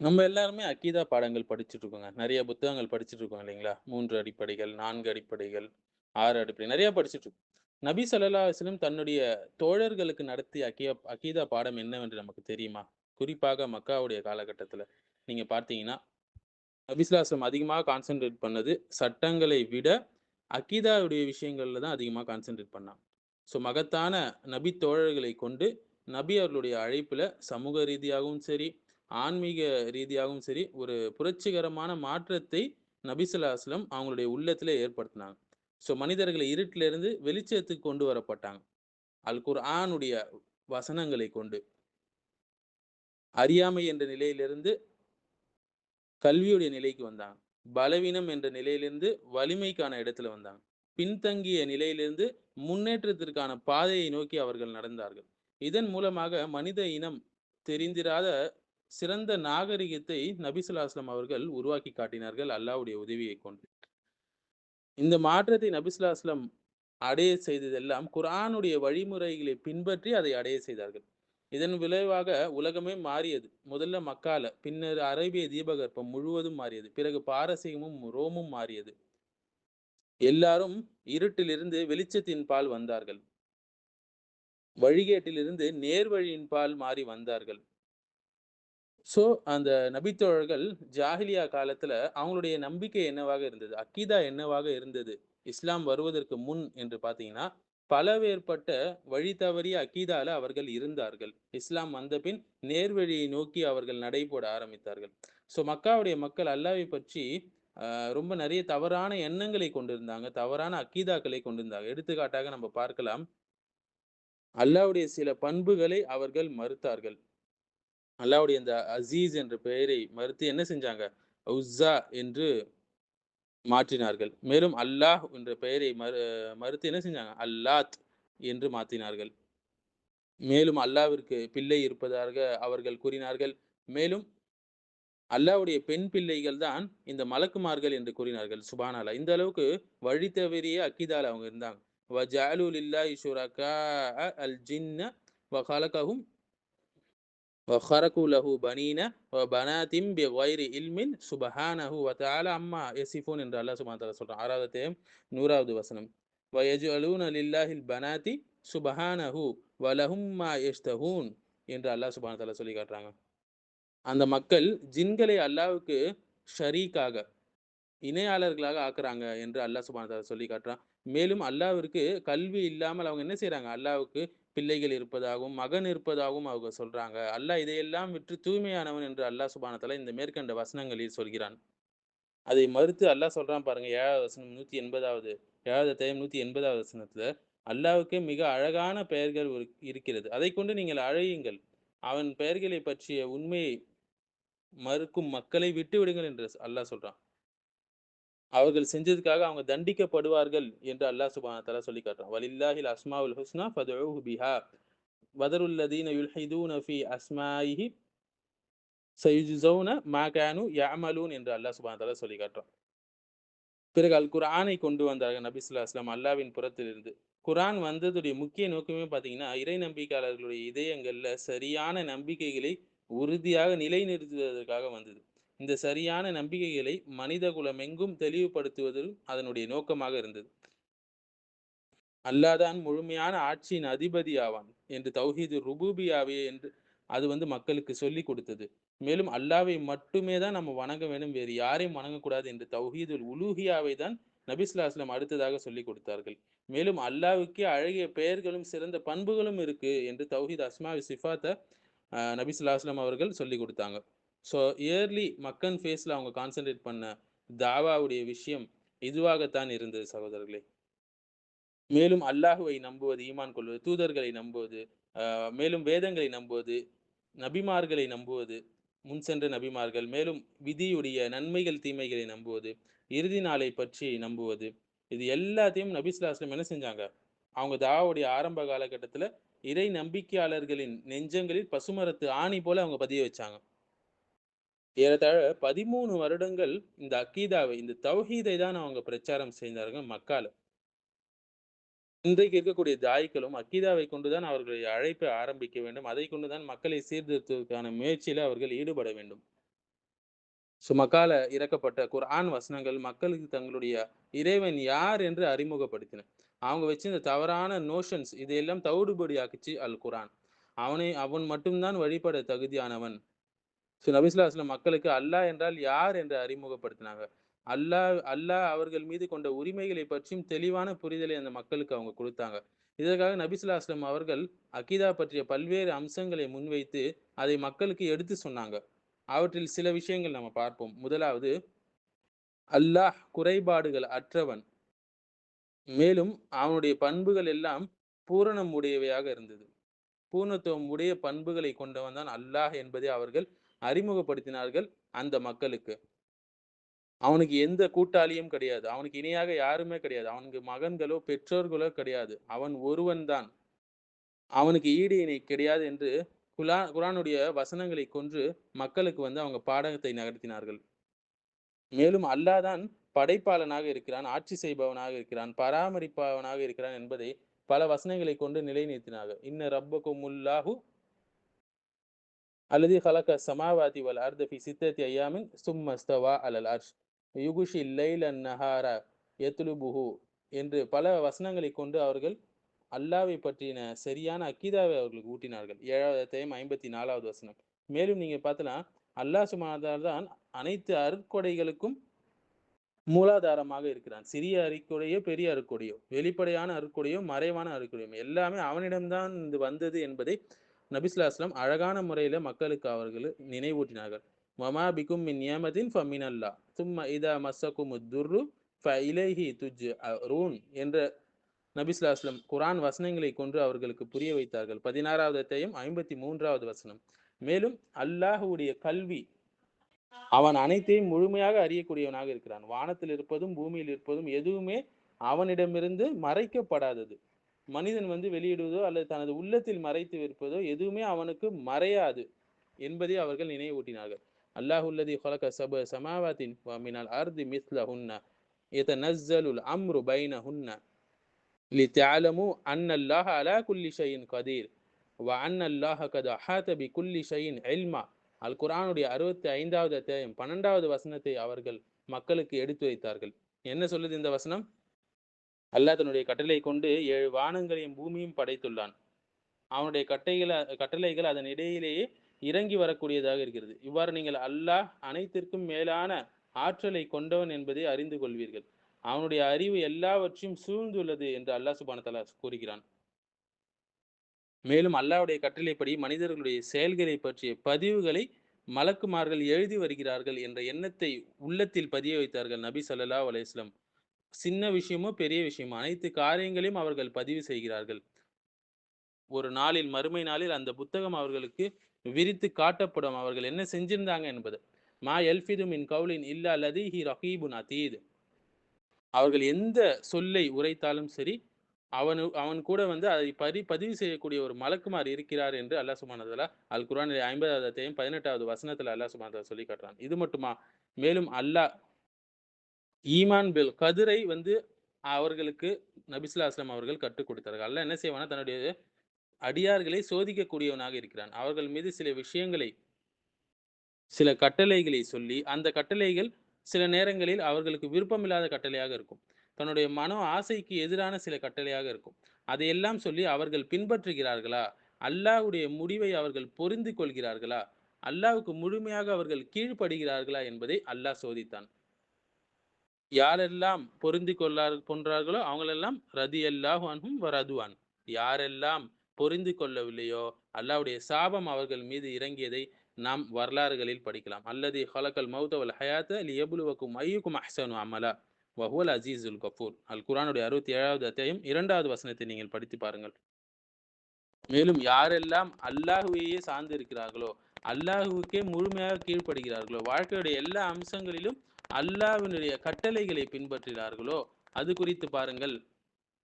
நம்ம எல்லாருமே அக்கீதா பாடங்கள் படிச்சுட்டு இருக்கோங்க. நிறைய புத்தகங்கள் படிச்சுட்டு இருக்கோம் இல்லைங்களா? மூன்று அடிப்படைகள், நான்கு அடிப்படைகள், ஆறு அடிப்படை நிறைய படிச்சுட்டு இருக்கோம். நபி சல்லா அலைஹி தன்னுடைய தோழர்களுக்கு நடத்திய அக்கியா அக்கீதா பாடம் என்னவென்று நமக்கு தெரியுமா? குறிப்பாக மக்காவுடைய காலகட்டத்தில் நீங்கள் பார்த்தீங்கன்னா, நபி அதிகமாக கான்சென்ட்ரேட் பண்ணது சட்டங்களை விட அக்கீதாவுடைய விஷயங்களில் தான் அதிகமாக கான்சென்ட்ரேட் பண்ணான் ஸோ மகத்தான நபி தோழர்களை கொண்டு நபி அவர்களுடைய அழைப்பில் சமூக ரீதியாகவும் சரி, ஆன்மீக ரீதியாகவும் சரி, ஒரு புரட்சிகரமான மாற்றத்தை நபிசுல்லா அஸ்லம் அவங்களுடைய உள்ளத்திலே ஏற்படுத்தினாங்க. ஸோ மனிதர்களை இருட்டிலிருந்து வெளிச்சத்துக்கு கொண்டு வரப்பட்டாங்க. அல் குர்ஆனுடைய வசனங்களை கொண்டு. அறியாமை என்ற நிலையிலிருந்து கல்வியுடைய நிலைக்கு வந்தாங்க. பலவீனம் என்ற நிலையிலிருந்து வலிமைக்கான இடத்துல வந்தாங்க. பின்தங்கிய நிலையிலிருந்து முன்னேற்றத்திற்கான பாதையை நோக்கி அவர்கள் நடந்தார்கள். இதன் மூலமாக மனித இனம் தெரிந்திராத சிறந்த நாகரிகத்தை நபிசுல்லாஸ்லம் அவர்கள் உருவாக்கி காட்டினார்கள் அல்லாவுடைய உதவியை கொண்டு. இந்த மாற்றத்தை நபிசுல்லாஸ்லம் அடைய செய்ததெல்லாம் குரானுடைய வழிமுறைகளை பின்பற்றி அதை அடைய செய்தார்கள். இதன் விளைவாக உலகமே மாறியது. முதல்ல மக்கால, பின்னர் அரேபிய தீபகற்பம் முழுவதும் மாறியது. பிறகு பாரசீகமும், ரோமும் மாறியது. எல்லாரும் இருட்டிலிருந்து வெளிச்சத்தின் பால் வந்தார்கள். வழிகேட்டிலிருந்து நேர்வழியின் பால் மாறி வந்தார்கள். ஸோ அந்த நபித்தோழர்கள் ஜாஹிலியா காலத்தில் அவங்களுடைய நம்பிக்கை என்னவாக இருந்தது? அக்கீதா என்னவாக இருந்தது? இஸ்லாம் வருவதற்கு முன் என்று பார்த்தீங்கன்னா, பலவேற்பட்ட வழி தவறிய அக்கீதால அவர்கள் இருந்தார்கள். இஸ்லாம் வந்தபின் நேர்வழியை நோக்கி அவர்கள் நடைபோட ஆரம்பித்தார்கள். ஸோ மக்காவுடைய மக்கள் அல்லாவை பற்றி ரொம்ப நிறைய தவறான எண்ணங்களை கொண்டிருந்தாங்க. தவறான அக்கீதாக்களை கொண்டிருந்தாங்க. எடுத்துக்காட்டாக நம்ம பார்க்கலாம். அல்லாஹ்வுடைய சில பண்புகளை அவர்கள் மறுத்தார்கள். அல்லாவுடைய அந்த அசீஸ் என்ற பெயரை மறுத்து என்ன செஞ்சாங்க? உஸ்ஸா என்று மாற்றினார்கள். மேலும் அல்லாஹ் என்ற பெயரை மறு மறுத்து என்ன செஞ்சாங்க? அல்லாத் என்று மாற்றினார்கள். மேலும் அல்லாவிற்கு பிள்ளை இருப்பதாக அவர்கள் கூறினார்கள். மேலும் அல்லாஹ்வுடைய பெண் பிள்ளைகள் தான் இந்த மலக்குமார்கள் என்று கூறினார்கள். சுபானாலா இந்த அளவுக்கு வழி தவறிய அக்கிதால் அவங்க இருந்தாங்க. வ ஜாலுலில்லா ஷுரகாஅ அல் ஜின்ன வ கலகஹும் வஹரகு லஹு பனீன வ பனாத்தின் பிகைரி இல்மின் சுப்ஹானஹு வ தஆலா அம்மா யசிஃபூன் என்று அல்லாஹ் சுப்ஹானஹு வ சொல்றான். ஆறாவது நூறாவது வசனம். வ யஜ்அலூன லில்லாஹில் பனாதி சுப்ஹானஹு வ லஹும் மா யஷ்தஹூன் என்று அல்லாஹ் சுப்ஹானஹு வ சொல்லி காட்டுறாங்க. அந்த மக்கள் ஜின்களை அல்லாஹ்வுக்கு ஷரீக்காக, இணையாளர்களாக ஆக்குறாங்க என்று அல்லாஹ் சுப்ஹானஹு சொல்லி காட்டுறான். மேலும் அல்லாஹ்விற்கு கல்வி இல்லாமல் அவங்க என்ன செய்றாங்க? அல்லாஹ்வுக்கு பிள்ளைகள் இருப்பதாகவும், மகன் இருப்பதாகவும் அவங்க சொல்றாங்க. அல்லாஹ் இதையெல்லாம் விற்று தூய்மையானவன் என்று அல்லாஹ் சுப்ஹானஹு இந்த மேற்கண்ட வசனங்களில் சொல்கிறான். அதை மறுத்து அல்லாஹ் சொல்றான் பாருங்க ஏழாவது வசனம் 180வது 7வது அத்தியாயம் 180வது வசனத்துல, அல்லாவுக்கு மிக அழகான பெயர்கள் இருக்கிறது. அதை கொண்டு நீங்கள் அழையுங்கள். அவன் பெயர்களைப் பற்றிய உண்மையை மறுக்கும் மக்களை விட்டு விடுங்கள் என்று அல்லாஹ் சொல்றான். அவர்கள் செஞ்சதுக்காக அவங்க தண்டிக்கப்படுவார்கள் என்று அல்லாஹ் சுப்ஹானஹு வ சொல்லி காட்டுறான். வலில்லாஹில் அஸ்மாவுல் ஹுஸ்னா ஃபதுஊஹு பிஹா வதருல்லதீன யுல்ஹிதூன ஃபீ அஸ்மாஇஹி சயுஜ்ஸௌன மா கானூ என்று அல்லாஹ் சுப்ஹானஹு வ சொல்லி காட்டுறான். பிறகு அல் குரானை கொண்டு வந்தார்கள் நபி ஸல்லல்லாஹு அலைஹி வஸல்லம் புறத்திலிருந்து. குரான் வந்ததுடைய முக்கிய நோக்கமே பார்த்தீங்கன்னா, இறை நம்பிக்கையாளர்களுடைய இதயங்கள்ல சரியான நம்பிக்கைகளை உறுதியாக நிலைநிறுத்துவதற்காக வந்தது. இந்த சரியான நம்பிக்கைகளை மனித குலமெங்கும் தெளிவுபடுத்துவதும் அதனுடைய நோக்கமாக இருந்தது. அல்லாஹ் தான் முழுமையான ஆட்சியின் அதிபதி ஆவான் என்று தௌஹீது ருபூபியாவே என்று அது வந்து மக்களுக்கு சொல்லிக் கொடுத்தது. மேலும் அல்லாவை மட்டுமே தான் நம்ம வணங்க வேண்டும். வேறு யாரையும் வணங்கக்கூடாது என்று தௌஹீதுல் உலூஹியாவை தான் நபிஸ்லாஸ்லம் அடுத்ததாக சொல்லிக் கொடுத்தார்கள். மேலும் அல்லாவுக்கே அழகிய பெயர்களும், சிறந்த பண்புகளும் இருக்கு என்று தௌஹீத் அஸ்மாவி வ சிஃபாத்த அ அவர்கள் சொல்லிக் கொடுத்தாங்க. ஸோ இயர்லி மக்கன் ஃபேஸ்ல அவங்க கான்சென்ட்ரேட் பண்ண தாவாவுடைய விஷயம் இதுவாகத்தான் இருந்தது சகோதரர்களே. மேலும் அல்லாஹுவை நம்புவது, ஈமான் கொள்வது, தூதர்களை நம்புவது, மேலும் வேதங்களை நம்புவது, நபிமார்களை நம்புவது, முன் சென்ற நபிமார்கள், மேலும் விதியுடைய நன்மைகள், தீமைகளை நம்புவது, இறுதி நாளை பற்றி நம்புவது, இது எல்லாத்தையும் நபி என்ன செஞ்சாங்க? அவங்க தாவாவுடைய ஆரம்ப காலகட்டத்துல இறை நம்பிக்கையாளர்களின் நெஞ்சங்களில் பசுமரத்து ஆணி போல அவங்க பதிய வச்சாங்க. ஏறத்தாழ 13 வருடங்கள் இந்த அக்கீதாவை, இந்த தௌஹீதை தான் அவங்க பிரச்சாரம் செய்தார்கள் மக்கால. இன்றைக்கு இருக்கக்கூடிய தாய்களும் அக்கீதாவை கொண்டு தான் அவர்களுடைய அழைப்பை ஆரம்பிக்க வேண்டும். அதை கொண்டு தான் மக்களை சீர்திருத்துவதற்கான முயற்சியில அவர்கள் ஈடுபட வேண்டும். சுமக்கால இறக்கப்பட்ட குர்ஆன் வசனங்கள் மக்களுக்கு தங்களுடைய இறைவன் யார் என்று அறிமுகப்படுத்தின அவங்க வச்சிருந்த தவறான நோஷன்ஸ் இதையெல்லாம் தவிடுபடியாக்குச்சு அல் குரான் அவனை அவன் மட்டும்தான் வழிபட தகுதியானவன் ஸோ நபிஸ்லாஸ்லம் மக்களுக்கு அல்லாஹ் என்றால் யார் என்று அறிமுகப்படுத்தினாங்க. அல்லாஹ் அல்லாஹ் அவர்கள் மீது கொண்ட உரிமைகளை பற்றியும் தெளிவான புரிதலை அந்த மக்களுக்கு அவங்க கொடுத்தாங்க. இதற்காக நபிசுல்லாஸ்லம் அவர்கள் அகீதா பற்றிய பல்வேறு அம்சங்களை முன்வைத்து அதை மக்களுக்கு எடுத்து சொன்னாங்க. அவற்றில் சில விஷயங்கள் நம்ம பார்ப்போம். முதலாவது அல்லாஹ் குறைபாடுகள் அற்றவன். மேலும் அவனுடைய பண்புகள் எல்லாம் பூரணம் உடையவையாக இருந்தது. பூர்ணத்துவம் உடைய பண்புகளை கொண்டவன் தான் அல்லாஹ் என்பதை அவர்கள் அறிமுகப்படுத்தினார்கள் அந்த மக்களுக்கு. அவனுக்கு எந்த கூட்டாளியும் கிடையாது. அவனுக்கு இணையாக யாருமே கிடையாது. அவனுக்கு மகன்களோ பெற்றோர்களோ கிடையாது. அவன் ஒருவன் தான் அவனுக்கு ஈடு இணை கிடையாது என்று குலா குரானுடைய வசனங்களை கொன்று மக்களுக்கு வந்து அவங்க பாடகத்தை நகர்த்தினார்கள். மேலும் அல்லாதான் படைப்பாளனாக இருக்கிறான் ஆட்சி செய்பவனாக இருக்கிறான் பராமரிப்பவனாக இருக்கிறான் என்பதை பல வசனங்களை கொண்டு நிலைநிறுத்தினார்கள். இன்ன ரப்பக்கும் முல்லாஹு அல்லது ஹலக சமாவாதி வல் அர்த ஃபி சித்தத்தி ஐயாமின் சும்மஸ்தவா அலல் அர்ஷ் யுகுஷி லைலன் நஹாரா எத்துலுபுஹு என்று பல வசனங்களை கொண்டு அவர்கள் அல்லாவை பற்றின சரியான அக்கீதாவை அவர்களுக்கு ஊட்டினார்கள். ஏழாவது அத்தியாயம் ஐம்பத்தி நாலாவது வசனம். மேலும் நீங்க பார்த்தலாம் அல்லாஹ் சுமாதார் தான் அனைத்து அருட்கொடைகளுக்கும் மூலாதாரமாக இருக்கிறான். சிறிய அருக்கொடையோ பெரிய அருக்கொடையோ வெளிப்படையான அருக்கொடையோ மறைவான அருக்கொடையோ எல்லாமே அவனிடம்தான் இது வந்தது என்பதை நபிஸ்லாஸ்லாம் அழகான முறையில் மக்களுக்கு அவர்கள் நினைவூட்டினார்கள். மமா பிகும் மின் நியமதின் ஃபமின் அல்லா தும்ம இதா மசக்கும் துர்ரு ஃப இலேஹி துஜ் ரூன் என்ற நபிஸ்லாஸ்லம் குரான் வசனங்களை கொண்டு அவர்களுக்கு புரிய வைத்தார்கள். பதினாறாவது அத்தியாயம் ஐம்பத்தி மூன்றாவது வசனம். மேலும் அல்லாஹுடைய கல்வி அவன் அனைத்தையும் முழுமையாக அறியக்கூடியவனாக இருக்கிறான். வானத்தில் இருப்பதும் பூமியில் இருப்பதும் எதுவுமே அவனிடமிருந்து மறைக்கப்படாதது. மனிதன் வந்து வெளியிடுவதோ அல்லது தனது உள்ளத்தில் மறைத்து விற்பதோ எதுவுமே அவனுக்கு மறையாது என்பதை அவர்கள் நினைவூட்டினார்கள். அல்லாஹுல்லதி ஹொலக சப சமாவாத்தின் மினால் அர்தி மிஸ்ல நஸ்ஸலுல் அம்ரு பைன ஹுன்ன லி தியாலமு அன் அல்லாஹ அலா குல்லி ஷையின் கதீர். வ அன் அல்லாஹ கத ஹாத்தபி குல்லி ஷையின் எல்மா அல் குரானுடைய அறுபத்தி ஐந்தாவது அத்தியாயம் பன்னெண்டாவது வசனத்தை அவர்கள் மக்களுக்கு எடுத்து வைத்தார்கள். என்ன சொல்லுது இந்த வசனம்? அல்லாஹ் தன்னுடைய கட்டளை கொண்டு ஏழு வானங்களையும் பூமியும் படைத்துள்ளான். அவனுடைய கட்டைகளை கட்டளைகள் அதன் இடையிலேயே இறங்கி வரக்கூடியதாக இருக்கிறது. இவ்வாறு நீங்கள் அல்லாஹ் அனைத்திற்கும் மேலான ஆற்றலை கொண்டவன் என்பதை அறிந்து கொள்வீர்கள். அவனுடைய அறிவு எல்லாவற்றையும் சூழ்ந்துள்ளது என்று அல்லாஹ் சுபான தலா கூறுகிறான். மேலும் அல்லாவுடைய கட்டளைப்படி மனிதர்களுடைய செயல்களை பற்றிய பதிவுகளை மலக்குமார்கள் எழுதி வருகிறார்கள் என்ற எண்ணத்தை உள்ளத்தில் பதிய வைத்தார்கள் நபி சல்லா அலையம் சின்ன விஷயமோ பெரிய விஷயமோ அனைத்து காரியங்களையும் அவர்கள் பதிவு செய்கிறார்கள். ஒரு நாளில் மறுமை நாளில் அந்த புத்தகம் அவர்களுக்கு விரித்து காட்டப்படும். அவர்கள் என்ன செஞ்சிருந்தாங்க என்பது. மா எல்ஃபிது மின் கவுலின் இல்ல அல்லது ஹி ரஹீபுன் அதீத். அவர்கள் எந்த சொல்லை உரைத்தாலும் சரி அவனு அவன் கூட வந்து அதை பரி பதிவு செய்யக்கூடிய ஒரு மலக்குமார் இருக்கிறார் என்று அல்லாஹ் சுமானதலா அல் குரான் ஐம்பதாவது பதினெட்டாவது வசனத்தில் அல்லாஹ் சுமானதா சொல்லி காட்டுறான். இது மட்டுமா? மேலும் அல்லாஹ் ஈமான் பில் கதிரை வந்து அவர்களுக்கு நபிசுல்லா அஸ்லாம் அவர்கள் கற்றுக் கொடுத்தார்கள். அல்ல என்ன செய்வானா தன்னுடைய அடியார்களை சோதிக்கக்கூடியவனாக இருக்கிறான். அவர்கள் மீது சில விஷயங்களை சில கட்டளைகளை சொல்லி அந்த கட்டளைகள் சில நேரங்களில் அவர்களுக்கு விருப்பமில்லாத கட்டளையாக இருக்கும். தன்னுடைய மனோ ஆசைக்கு எதிரான சில கட்டளையாக இருக்கும். அதையெல்லாம் சொல்லி அவர்கள் பின்பற்றுகிறார்களா? அல்லாஹுடைய முடிவை அவர்கள் பொருந்து கொள்கிறார்களா? அல்லாவுக்கு முழுமையாக அவர்கள் கீழ்ப்படுகிறார்களா என்பதை அல்லாஹ் சோதித்தான். யாரெல்லாம் பொருந்தி கொள்ளார் போன்றார்களோ அவங்களெல்லாம் ரதி அல்லாஹ் அன்ஹும் ரதுவான் யாரெல்லாம் பொருந்து கொள்ளவில்லையோ அல்லாவுடைய சாபம் அவர்கள் மீது இறங்கியதை நாம் வரலாறுகளில் படிக்கலாம். அல்லது ஹலக்கல் மௌதவல் ஹயாத்த லியபுலுவக்கும் ஐயுக்கும் அஹ்சனு அமலா. வஹுவல் அசீசுல் கஃபூர். அல் குரானுடைய அறுபத்தி ஏழாவது அத்தியாயம் இரண்டாவது வசனத்தை நீங்கள் படித்து பாருங்கள். மேலும் யாரெல்லாம் அல்லாஹுவையே சார்ந்து இருக்கிறார்களோ அல்லாஹுவுக்கே முழுமையாக கீழ்ப்படுகிறார்களோ வாழ்க்கையுடைய எல்லா அம்சங்களிலும் அல்லாவினுடைய கட்டளைகளை பின்பற்றினார்களோ அது குறித்து பாருங்கள்.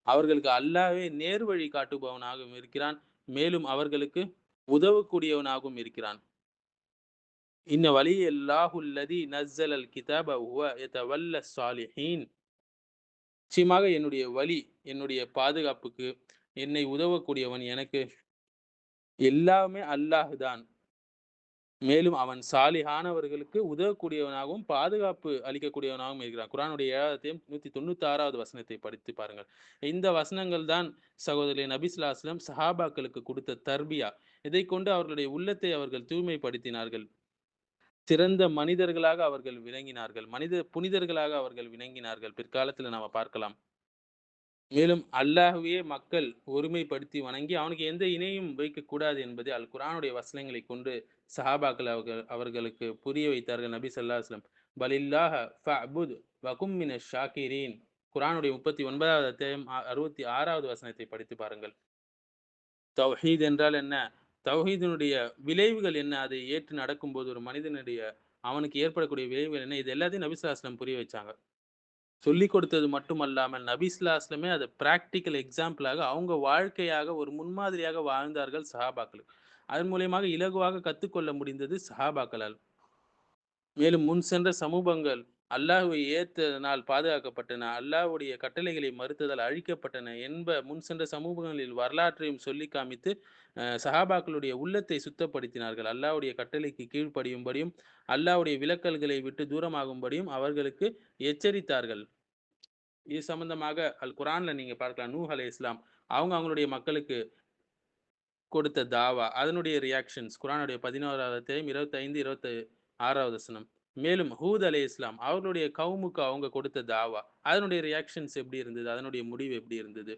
அவர்களுக்கு அல்லாவே நேர்வழி காட்டுபவனாகவும் இருக்கிறான். மேலும் அவர்களுக்கு உதவக்கூடியவனாகவும் இருக்கிறான். இன்ன வழி அல்லாஹுல்லதி நஸ்ஸல் அல் கிதாப ஹுவ சாலிஹீன் நிச்சயமாக என்னுடைய வழி என்னுடைய பாதுகாப்புக்கு என்னை உதவக்கூடியவன் எனக்கு எல்லாமே அல்லாஹ் தான். மேலும் அவன் சாலிஹானவர்களுக்கு உதவக்கூடியவனாகவும் பாதுகாப்பு அளிக்கக்கூடியவனாகவும் இருக்கிறான். குரானுடைய ஏழாவதையும் நூத்தி தொண்ணூத்தி ஆறாவது வசனத்தை படித்து பாருங்கள். இந்த வசனங்கள் தான் சகோதரி நபிஸ்லாஸ்லம் சஹாபாக்களுக்கு கொடுத்த தர்பியா. இதை கொண்டு அவர்களுடைய உள்ளத்தை அவர்கள் தூய்மைப்படுத்தினார்கள். சிறந்த மனிதர்களாக அவர்கள் விளங்கினார்கள். மனித புனிதர்களாக அவர்கள் விளங்கினார்கள். பிற்காலத்துல நாம பார்க்கலாம். மேலும் அல்லாஹுவே மக்கள் ஒருமைப்படுத்தி வணங்கி அவனுக்கு எந்த இணையும் வைக்கக்கூடாது என்பதை அல் குரானுடைய வசனங்களை கொண்டு சஹாபாக்கள் அவர்கள் அவர்களுக்கு புரிய வைத்தார்கள் நபி சல்லா அஸ்லம் பலில்லாஹ ஃபஅபுத் வகும்மின ஷாக்கிரீன் குரானுடைய முப்பத்தி ஒன்பதாவது அத்தியாயம் அறுபத்தி ஆறாவது வசனத்தை படித்து பாருங்கள். தௌஹீத் என்றால் என்ன? தௌஹீதினுடைய விளைவுகள் என்ன? அதை ஏற்று நடக்கும்போது ஒரு மனிதனுடைய அவனுக்கு ஏற்படக்கூடிய விளைவுகள் என்ன? இது எல்லாத்தையும் நபி புரிய வச்சாங்க. சொல்லி கொடுத்தது மட்டுமல்லாமல் நபி ஸல்லல்லாஹு அதை பிராக்டிக்கல் எக்ஸாம்பிளாக அவங்க வாழ்க்கையாக ஒரு முன்மாதிரியாக வாழ்ந்தார்கள் சஹாபாக்களுக்கு அதன் மூலியமாக இலகுவாக கற்றுக்கொள்ள முடிந்தது சஹாபாக்களால். மேலும் முன் சென்ற சமூகங்கள் அல்லாஹுவை ஏற்றதனால் பாதுகாக்கப்பட்டன அல்லாஹ்வுடைய கட்டளைகளை மறுத்ததால் அழிக்கப்பட்டன என்ப முன் சென்ற சமூகங்களில் வரலாற்றையும் சொல்லி காமித்து சஹாபாக்களுடைய உள்ளத்தை சுத்தப்படுத்தினார்கள். அல்லாவுடைய கட்டளைக்கு கீழ்ப்படியும்படியும் அல்லாஹுடைய விலக்கல்களை விட்டு தூரமாகும்படியும் அவர்களுக்கு எச்சரித்தார்கள். இது சம்பந்தமாக அல் குரான்ல நீங்க பார்க்கலாம். நூஹ் அலே இஸ்லாம். அவங்க அவங்களுடைய மக்களுக்கு கொடுத்த தாவா அதனுடைய ரியாக்ஷன்ஸ் குரானுடைய பதினோராவது தேம் இருபத்தி ஐந்து இருபத்தி ஆறாவது வசனம். மேலும் ஹூத் அலி இஸ்லாம் அவர்களுடைய கவுமுக்கு அவங்க கொடுத்த தாவா அதனுடைய ரியாக்ஷன்ஸ் எப்படி இருந்தது? அதனுடைய முடிவு எப்படி இருந்தது?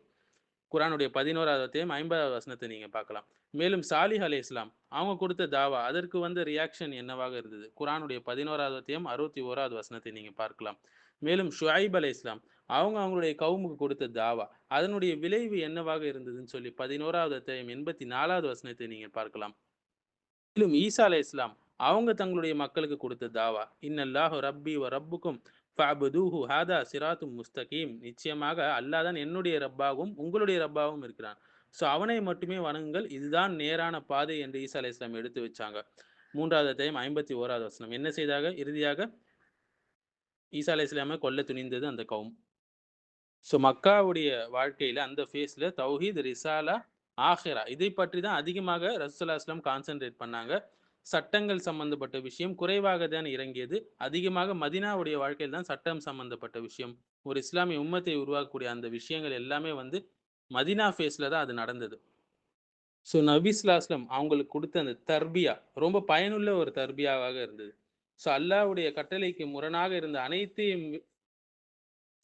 குரானுடைய பதினோராவத்தையும் ஐம்பதாவது வசனத்தை நீங்கள் பார்க்கலாம். மேலும் சாலிஹ் அலி இஸ்லாம் அவங்க கொடுத்த தாவா அதற்கு வந்த ரியாக்ஷன் என்னவாக இருந்தது? குரானுடைய பதினோராவத்தையும் அறுபத்தி ஓராவது வசனத்தை நீங்கள் பார்க்கலாம். மேலும் ஷுஐப் அலை இஸ்லாம் அவங்க அவங்களுடைய கவுமுக்கு கொடுத்த தாவா அதனுடைய விளைவு என்னவாக இருந்ததுன்னு சொல்லி பதினோராவது அத்தியாயம் எண்பத்தி நாலாவது வசனத்தை நீங்கள் பார்க்கலாம். மேலும் ஈசா அலி இஸ்லாம் அவங்க தங்களுடைய மக்களுக்கு கொடுத்த தாவா இன்னல்லாஹு ரப்பி வ ரப்புக்கும் ஃபஅபுதூஹு ஹாதா சிராத்தும் முஸ்தகீம். நிச்சயமாக அல்லாஹ் தான் என்னுடைய ரப்பாகவும் உங்களுடைய ரப்பாகவும் இருக்கிறான். ஸோ அவனை மட்டுமே வணங்குங்கள். இதுதான் நேரான பாதை என்று ஈசா அலி இஸ்லாம் எடுத்து வச்சாங்க. மூன்றாவது அத்தியாயம் ஐம்பத்தி ஓராவது வசனம். என்ன செய்தாக? இறுதியாக ஈசா அலி இஸ்லாமை கொல்ல துணிந்தது அந்த கவும். ஸோ மக்காவுடைய வாழ்க்கையில் அந்த ஃபேஸ்ல தௌஹீத் ரிசாலா ஆஹிரா இதை பற்றி தான் அதிகமாக ரசூலுல்லாஹி அஸ்லாம் கான்சென்ட்ரேட் பண்ணாங்க. சட்டங்கள் சம்பந்தப்பட்ட விஷயம் குறைவாக தான் இறங்கியது. அதிகமாக மதினாவுடைய வாழ்க்கையில் தான் சட்டம் சம்பந்தப்பட்ட விஷயம். ஒரு இஸ்லாமிய உம்மத்தை உருவாக்கக்கூடிய அந்த விஷயங்கள் எல்லாமே வந்து மதினா ஃபேஸ்ல தான் அது நடந்தது. ஸோ நபிஸ்லாஸ்லம் அவங்களுக்கு கொடுத்த அந்த தர்பியா ரொம்ப பயனுள்ள ஒரு தர்பியாவாக இருந்தது. ஸோ அல்லாவுடைய கட்டளைக்கு முரணாக இருந்த அனைத்தையும்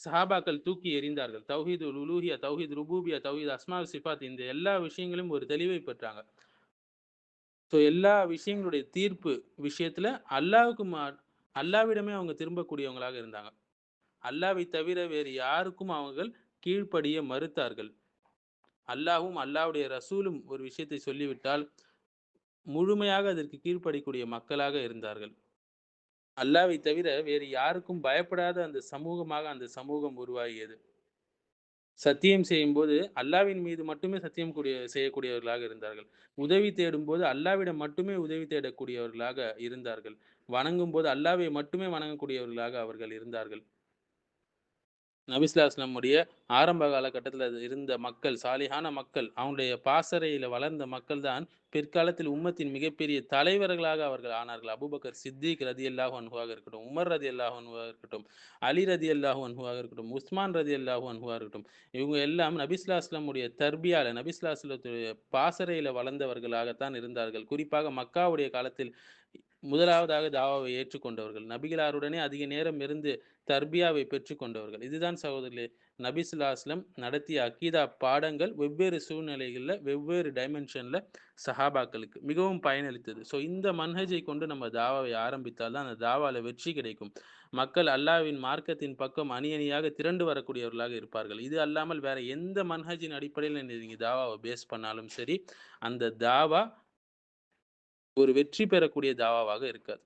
சஹாபாக்கள் தூக்கி எறிந்தார்கள். தௌஹீது உலூஹியா தௌஹீத் ருபூபியா தௌஹீத் அஸ்மா சிஃபாத் இந்த எல்லா விஷயங்களும் ஒரு தெளிவை பெற்றாங்க. ஸோ எல்லா விஷயங்களுடைய தீர்ப்பு விஷயத்துல அல்லாவுக்கு மா அல்லாவிடமே அவங்க திரும்பக்கூடியவங்களாக இருந்தாங்க. அல்லாவை தவிர வேறு யாருக்கும் அவங்கள் கீழ்ப்படிய மறுத்தார்கள். அல்லாவும் அல்லாஹ்வுடைய ரசூலும் ஒரு விஷயத்தை சொல்லிவிட்டால் முழுமையாக அதற்கு கீழ்ப்படிக்கூடிய மக்களாக இருந்தார்கள். அல்லாவை தவிர வேறு யாருக்கும் பயப்படாத அந்த சமூகமாக அந்த சமூகம் உருவாகியது. சத்தியம் செய்யும்போது அல்லாவின் மீது மட்டுமே சத்தியம் கூடிய செய்யக்கூடியவர்களாக இருந்தார்கள். உதவி தேடும் போது அல்லாவிடம் மட்டுமே உதவி தேடக்கூடியவர்களாக இருந்தார்கள். வணங்கும் போது அல்லாவை மட்டுமே வணங்கக்கூடியவர்களாக அவர்கள் இருந்தார்கள். நபிஸ்லாஸ்லமுடைய ஆரம்ப காலகட்டத்தில் இருந்த மக்கள் சாலிகான மக்கள் அவங்களுடைய பாசறையில் வளர்ந்த மக்கள் தான் பிற்காலத்தில் உம்மத்தின் மிகப்பெரிய தலைவர்களாக அவர்கள் ஆனார்கள். அபுபக்கர் சித்திக் ரதி அல்லாஹு அன்ஹுவாக இருக்கட்டும் உமர் ரதி அல்லாஹு அன்ஹுவாக இருக்கட்டும் அலி ரதி அல்லாஹு அன்ஹுவாக இருக்கட்டும் உஸ்மான் ரதி அல்லாஹு அன்ஹுவாக இருக்கட்டும் இவங்க எல்லாம் நபிஸ்லாஸ்லமுடைய தர்பியால நபிஸ்லாஸ்லத்துடைய பாசறையில வளர்ந்தவர்களாகத்தான் இருந்தார்கள். குறிப்பாக மக்காவுடைய காலத்தில் முதலாவதாக தாவாவை ஏற்றுக்கொண்டவர்கள் நபிகளாருடனே அதிக நேரம் இருந்து தர்பியாவை பெற்றுக்கொண்டவர்கள் இதுதான் சகோதரர்களே நபிசுல்லாஸ்லம் நடத்திய அக்கீதா பாடங்கள் வெவ்வேறு சூழ்நிலைகளில் வெவ்வேறு டைமென்ஷனில் சஹாபாக்களுக்கு மிகவும் பயனளித்தது. ஸோ இந்த மன்ஹஜை கொண்டு நம்ம தாவாவை ஆரம்பித்தால் தான் அந்த தாவாவில் வெற்றி கிடைக்கும். மக்கள் அல்லாவின் மார்க்கத்தின் பக்கம் அணி அணியாக திரண்டு வரக்கூடியவர்களாக இருப்பார்கள். இது அல்லாமல் வேற எந்த மன்ஹஜின் அடிப்படையில் நீங்கள் தாவாவை பேஸ் பண்ணாலும் சரி அந்த தாவா ஒரு வெற்றி பெறக்கூடிய தாவாவாக இருக்காது.